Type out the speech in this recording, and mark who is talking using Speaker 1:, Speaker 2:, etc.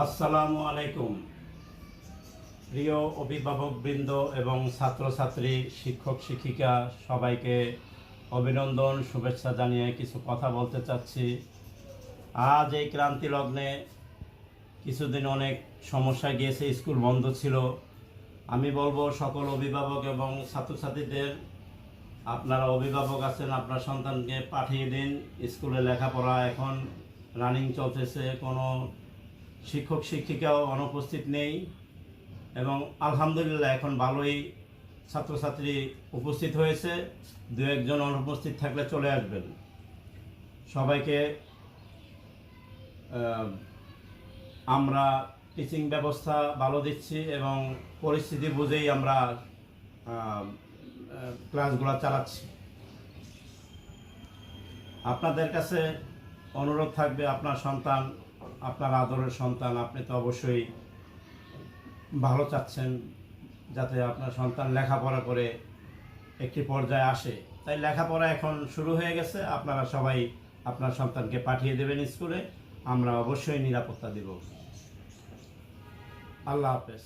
Speaker 1: আসসালামু আলাইকুম। প্রিয় অভিভাবকবৃন্দ এবং ছাত্রছাত্রী, শিক্ষক, শিক্ষিকা, সবাইকে অভিনন্দন, শুভেচ্ছা জানিয়ে কিছু কথা বলতে চাচ্ছি। আজ এই ক্রান্তি লগ্নে কিছুদিন অনেক সমস্যা গিয়েছে, স্কুল বন্ধ ছিল। আমি বলব সকল অভিভাবক এবং ছাত্রছাত্রীদের, আপনারা অভিভাবক আছেন, আপনার সন্তানকে পাঠিয়ে দিন। স্কুলে লেখাপড়া এখন রানিং চলতেছে, কোনো শিক্ষক, শিক্ষিকাও অনুপস্থিত নেই এবং আলহামদুলিল্লাহ এখন ভালোই ছাত্রছাত্রী উপস্থিত হয়েছে। দু একজন অনুপস্থিত থাকলে চলে আসবেন। সবাইকে আমরা টিচিং ব্যবস্থা ভালো দিচ্ছি এবং পরিস্থিতি বুঝেই আমরা ক্লাসগুলো চালাচ্ছি। আপনাদের কাছে অনুরোধ থাকবে আপনার সন্তান আপনার আদরের সন্তান, আপনি তো অবশ্যই ভালো চাচ্ছেন যাতে আপনার সন্তান লেখাপড়া করে একটি পর্যায়ে আসে। তাই লেখাপড়া এখন শুরু হয়ে গেছে। আপনারা সবাই আপনার সন্তানকে পাঠিয়ে দেবেন স্কুলে। আমরা অবশ্যই নিরাপত্তা দেব। আল্লাহ হাফেজ।